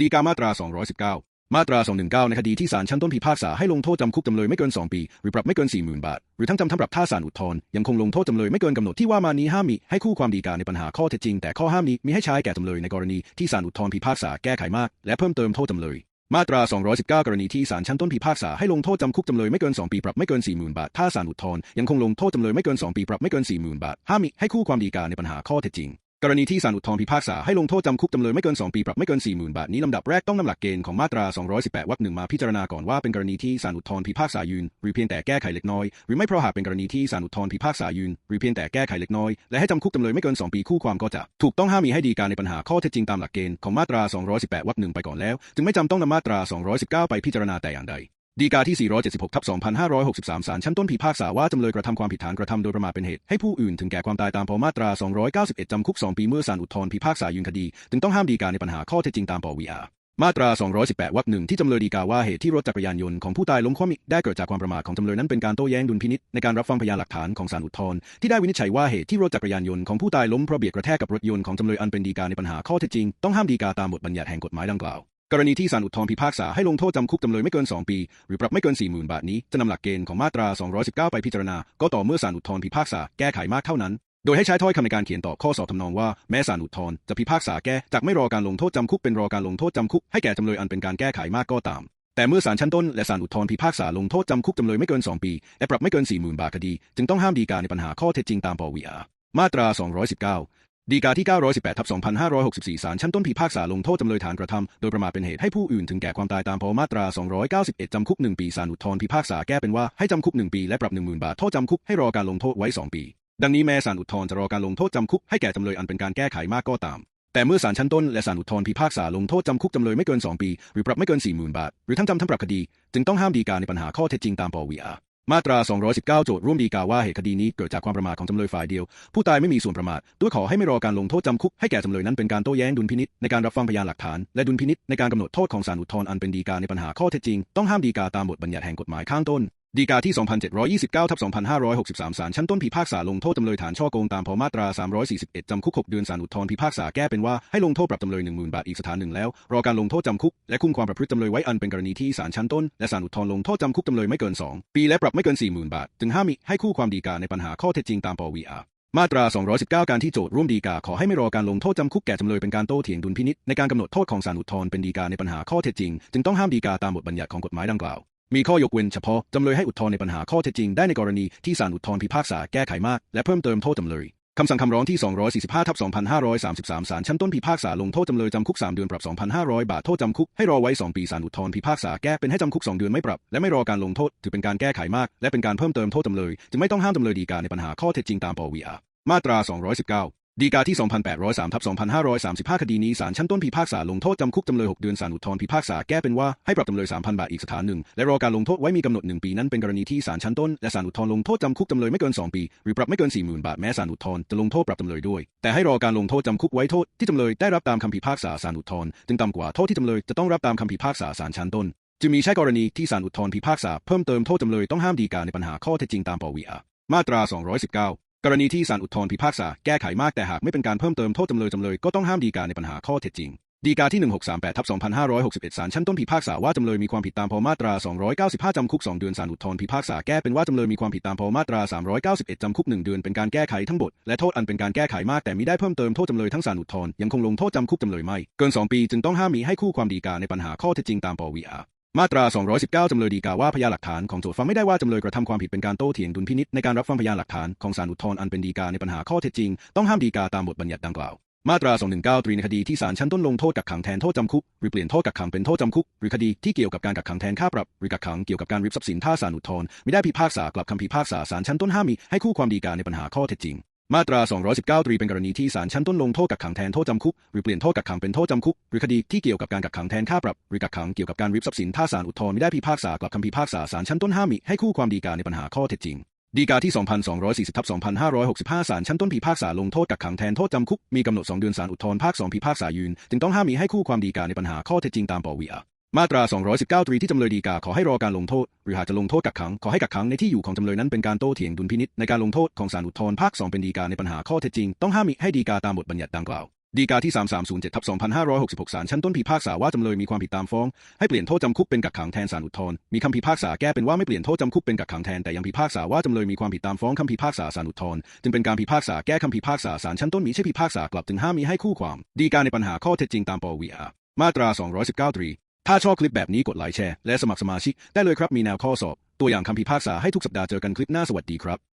ดีกามาตรา 219 มาตรา 219 ในคดีที่ศาลชั้นต้นพิพากษาให้ลงโทษจำคุกจำเลยไม่เกิน 2 ปี หรือปรับไม่เกิน 40,000 บาท หรือทั้งจำทั้งปรับถ้าศาลอุทธรณ์ยังคงลงโทษจำเลยไม่เกินกำหนดที่ว่ามานี้ห้ามมีให้คู่ความดีกาในปัญหาข้อเท็จจริง แต่ข้อห้ามนี้มีให้ใช้แก่จำเลยในกรณีที่ศาลอุทธรณ์พิพากษาแก้ไขมาก และเพิ่มเติมโทษจำเลยมาตรา 219 กรณีที่ศาลชั้นต้นพิพากษาให้ลงโทษจำคุกจำเลยไม่เกิน 2 ปี ปรับไม่เกิน 40,000 บาท ถ้าศาลอุทธรณ์ยังคงลงโทษจำเลยไม่เกิน 2 ปี ปรับไม่เกิน 40,000 บาท ห้ามมีให้คู่ความดีกาในปัญหาข้อเท็จจริง กรณีที่ศาลอุทธรณ์พิพากษาให้ลงโทษจำคุกจำเลยไม่เกิน 2 ปีปรับไม่เกิน 40,000 บาท นี้ลำดับแรกต้องนำหลักเกณฑ์ของมาตรา 218 วรรคหนึ่งมาพิจารณาก่อนว่าเป็นกรณีที่ศาลอุทธรณ์พิพากษายืน หรือเพียงแต่แก้ไขเล็กน้อย หรือไม่เพราะหากเป็นกรณีที่ศาลอุทธรณ์พิพากษายืน หรือเพียงแต่แก้ไขเล็กน้อย และให้จำคุกจำเลยไม่เกิน 2 ปีคู่ความก็จะ ถูกต้องห้ามมีให้ดีการในปัญหาข้อเท็จจริงตามหลักเกณฑ์ของมาตรา 218 วรรคหนึ่งไปก่อนแล้ว จึงไม่จำต้องนำมาตรา 219 ไปพิจารณาแต่อย่างใด ดีกาที่ 476 ทับ 2563 ศาลชั้นต้นพิพากษาว่าจำเลยกระทำความผิดฐานกระทำโดยประมาทเป็นเหตุ ให้ผู้อื่นถึงแก่ความตายตามปมาตรา 291 จำคุก 2 ปีเมื่อศาลอุทธรณ์พิพากษายืนคดี จึงต้องห้ามดีกาในปัญหาข้อเท็จจริงตามปวีอามาตรา 218 วรรคหนึ่งที่จำเลยดีกาว่าเหตุที่รถจักรยานยนต์ของผู้ตายล้มคว่ำได้เกิดจากความประมาทของจำเลยนั้นเป็นการโต้แย้งดุลพินิษในการรับฟังพยานหลักฐานของศาลอุทธรณ์ที่ได้วินิจฉัยว่าเหตุที่รถจักรยานยนต์ของผู้ตายล้มเพราะเบียดกระแทกกับรถยนต์ของจำเลยอันเป็นดีกาในปัญหาข้อเท็จจริงต้องห้ามดีกาตามบทบัญญัติแห่งกฎหมายดังกล่าว กรณีที่ศาลอุทธรณ์พิพากษาให้ลงโทษจำคุกจำเลยไม่เกิน 2 ปี หรือปรับไม่เกิน 40,000 บาทนี้ จะนำหลักเกณฑ์ของมาตรา 219 ไปพิจารณา ก็ต่อเมื่อศาลอุทธรณ์พิพากษาแก้ไขมากเท่านั้น โดยให้ใช้ถ้อยคำในการเขียนต่อข้อสอบทำนองว่า แม้ศาลอุทธรณ์จะพิพากษาแก้จากไม่รอการลงโทษจำคุกเป็นรอการลงโทษจำคุกให้แก่จำเลยอันเป็นการแก้ไขมากก็ตาม แต่เมื่อศาลชั้นต้นและศาลอุทธรณ์พิพากษาลงโทษจำคุกจำเลยไม่เกิน 2 ปี และปรับไม่เกิน40,000บาทคดี จึงต้องห้ามดีกาในปัญหาข้อเท็จจริงตามปวีอามาตรา 219 ดีกาที่ 918 ทับ 2564 ศาลชั้นต้นพิพากษาลงโทษจำเลยฐานกระทำ โดยประมาทเป็นเหตุให้ผู้อื่นถึงแก่ความตายตามพมาตรา 291 จำคุก 1 ปี ศาลอุทธรณ์พิพากษาแก้เป็นว่าให้จำคุก 1 ปี และปรับ 10,000 บาท โทษจำคุกให้รอการลงโทษไว้ 2 ปี ดังนี้แม้ศาลอุทธร์จะรอการลงโทษจำคุกให้แก่จำเลยอันเป็นการแก้ไขมากก็ตาม แต่เมื่อศาลชั้นต้นและศาลอุทธรณ์พิพากษาลงโทษจำคุกจำเลยไม่เกิน 2 ปี หรือปรับไม่เกิน 40,000 บาท หรือทั้งจำทั้งปรับคดี จึงต้องห้ามดีกาในปัญหาข้อเท็จจริงตามปวีอา มาตรา 219 โจทย์ร่วมดีกาว่าเหตุคดีนี้เกิดจากความประมาทของจำเลยฝ่ายเดียว ผู้ตายไม่มีส่วนประมาทด้วยขอให้ไม่รอการลงโทษจำคุกให้แก่จำเลยนั้นเป็นการโต้แย้งดุลพินิษในการรับฟังพยานหลักฐาน และดุลพินิษในการกำหนดโทษของศาลอุทธรณ์อันเป็นดีกาในปัญหาข้อเท็จจริง ต้องห้ามดีกาตามบทบัญญัติแห่งกฎหมายข้างต้น ดีกาที่ 2729 ทับ 2563 ศาลชั้นต้นพิพากษาลงโทษจำเลยฐานช่อโกงตามพมาตรา 341 จำคุก 6 เดือนศาลอุทธรณ์พิพากษาแก้เป็นว่าให้ลงโทษปรับจำเลย 10,000 บาทอีกสถานหนึ่งแล้ว รอการลงโทษจำคุก และคุมความประพฤติจำเลยไว้อันเป็นกรณีที่ศาลชั้นต้น และศาลอุทธรณ์ลงโทษจำคุกจำเลยไม่เกิน 2 ปีและปรับไม่เกิน 40,000 บาท จึงห้ามมิให้คู่ความดีกาในปัญหาข้อเท็จจริงตามปวีอามาตรา 219 การที่โจทร่วมดีกาขอให้ไม่รอการลงโทษจำคุกแก่จำเลยเป็นการโต้เถียงดุลพินิษในการกำหนดโทษของศาลอุทธรณ์เป็นดีกาในปัญหาข้อเท็จจริง จึงต้องห้ามดีกาตามบทบัญญัติของกฎหมายดังกล่าว มีข้อยกเว้นเฉพาะ จำเลยให้อุทธรณ์ในปัญหาข้อเท็จจริงได้ในกรณีที่ศาลอุทธรณ์พิพากษาแก้ไขมาก และเพิ่มเติมโทษจำเลยคำสั่งคำร้องที่ 245ทับ2533 ศาลชั้นต้นพิพากษาลงโทษจำเลยจำคุก 3 เดือนปรับ 2,500 บาท โทษจำคุกให้รอไว้ 2 ปีศาลอุทธรณ์พิพากษาแก้เป็นให้จำคุก 2 เดือนไม่ปรับ และไม่รอการลงโทษ ถือเป็นการแก้ไขมาก และเป็นการเพิ่มเติมโทษจำเลย จึงไม่ต้องห้ามจำเลยดีกาในปัญหาข้อเท็จจริงตามปวีอามาตรา 219 ดีกาที่ 2,803ทับ2,535 คดีนี้ศาลชั้นต้นพิพากษาลงโทษจำคุกจำเลย 6 เดือนศาลอุทธรณ์พิพากษาแก้เป็นว่าให้ปรับจำเลย 3,000 บาทอีกสถานหนึ่ง และรอการลงโทษไว้มีกำหนด 1 ปีนั้นเป็นกรณีที่ศาลชั้นต้น และศาลอุทธรณ์ลงโทษจำคุกจำเลยไม่เกิน 2 ปี หรือปรับไม่เกิน 40,000 บาทแม้ศาลอุทธรณ์จะลงโทษปรับจำเลยด้วย แต่ให้รอการลงโทษจำคุกไว้โทษที่จำเลยได้รับตามคำพิพากษาศาลอุทธรณ์จึงต่ำกว่าโทษที่จำเลยจะต้องรับตามคำพิพากษาศาลชั้นต้นจึงมีใช่กรณีที่ศาลอุทธรณ์พิพากษาเพิ่มเติมโทษจำเลยต้องห้ามดีกาในปัญหาข้อเท็จจริงตามปวีอามาตรา 219 กรณีที่ศาลอุทธรพิพากษาแก้ไขมากแต่หากไม่เป็นการเพิ่มเติมโทษจำเลยจำเลยก็ต้องห้ามดีกาในปัญหาข้อเท็จจริง ดีกาที่ 1638ทับ2561ศาลชั้นต้นพิพากษาว่าจำเลยมีความผิดตามพมาตรา 295 จำคุก 2 เดือนศาลอุทธรพิพากษาแก้เป็นว่าจำเลยมีความผิดตามพมาตรา 391 จำคุก 1 เดือนเป็นการแก้ไขทั้งบทและโทษอันเป็นการแก้ไขมากแต่มิได้เพิ่มเติมโทษจำเลยทั้งศาลอุทธรยังคงลงโทษจำคุกจำเลยไม่เกิน 2 ปีจึงต้องห้ามมีให้คู่ความดีกาในปัญหาข้อเท็จจริงตามปวีอา มาตรา 219 จำเลยดีกาว่าพยานหลักฐานของโจทก์ฟังไม่ได้ว่าจำเลยกระทำความผิดเป็นการโต้เถียงดุลพินิษในการรับฟังพยานหลักฐานของศาลอุทธรณ์อันเป็นดีกาในปัญหาข้อเท็จจริง ต้องห้ามดีกาตามบทบัญญัติดังกล่าว มาตรา 219 ตรีในคดีที่ศาลชั้นต้นลงโทษกักขังแทนโทษจำคุกหรือเปลี่ยนโทษกักขังเป็นโทษจำคุกหรือคดีที่เกี่ยวกับการกักขังแทนค่าปรับหรือกักขังเกี่ยวกับการริบทรัพย์สินท่าศาลอุทธรณ์ไม่ได้พิพากษากลับคำพิพากษาศาลชั้นต้นห้ามมีให้คู่ความดีกาในปัญหาข้อเท็จจริง มาตรา 219 ตรีเป็นกรณีที่ศาลชั้นต้นลงโทษกักขังแทนโทษจำคุก หรือเปลี่ยนโทษกักขังเป็นโทษจำคุก หรือคดีที่เกี่ยวกับการกักขังแทนค่าปรับ หรือกักขังเกี่ยวกับการริบทรัพย์สินถ้าศาลอุทธรณ์ไม่ได้พิพากษากลับคำพิพากษาศาลชั้นต้นห้ามิให้คู่ความดีกาในปัญหาข้อเท็จจริงดีกาที่ 2,240ทับ2,565 ศาลชั้นต้นพิพากษาลงโทษกักขังแทนโทษจำคุก มีกำหนด 2 เดือนศาลอุทธรณ์ภาค 2 พิพากษายืน จึงต้องห้ามมีให้คู่ความดีกาในปัญหาข้อเท็จจริงตามปวีอา มาตรา 219 ตรีที่จำเลยดีกาขอให้รอการลงโทษ หรือหากจะลงโทษกักขัง ขอให้กักขังในที่อยู่ของจำเลยนั้นเป็นการโต้เถียงดุลพินิษในการลงโทษของศาลอุทธรณ์ภาค 2 เป็นดีกาในปัญหาข้อเท็จจริง ต้องห้ามมิให้ดีกาตามบทบัญญัติดังกล่าวดีกาที่ 3307ทับ2566ศาลชั้นต้นพิพากษาว่าจำเลยมีความผิดตามฟ้อง ให้เปลี่ยนโทษจำคุกเป็นกักขังแทนศาลอุทธรณ์มีคำพิพากษาแก้เป็นว่าไม่เปลี่ยนโทษจำคุกเป็นกักขังแทนแต่ยังพิพากษาว่าจำเลยมีความผิดตามฟ้องคำพิพากษาศาลอุทธรณ์จึงเป็นการพิพากษาแก้คำพิพากษาศาลชั้นต้นมิใช่พิพากษากลับถึงห้ามมีให้คู่ความ ดีกาในปัญหาข้อเท็จจริงตามปวีอามาตรา 219ตรี ถ้าชอบคลิปแบบนี้กดไลค์แชร์และสมัครสมาชิกได้เลยครับมีแนวข้อสอบ ตัวอย่างคำพิพากษาให้ทุกสัปดาห์เจอกันคลิปหน้าสวัสดีครับ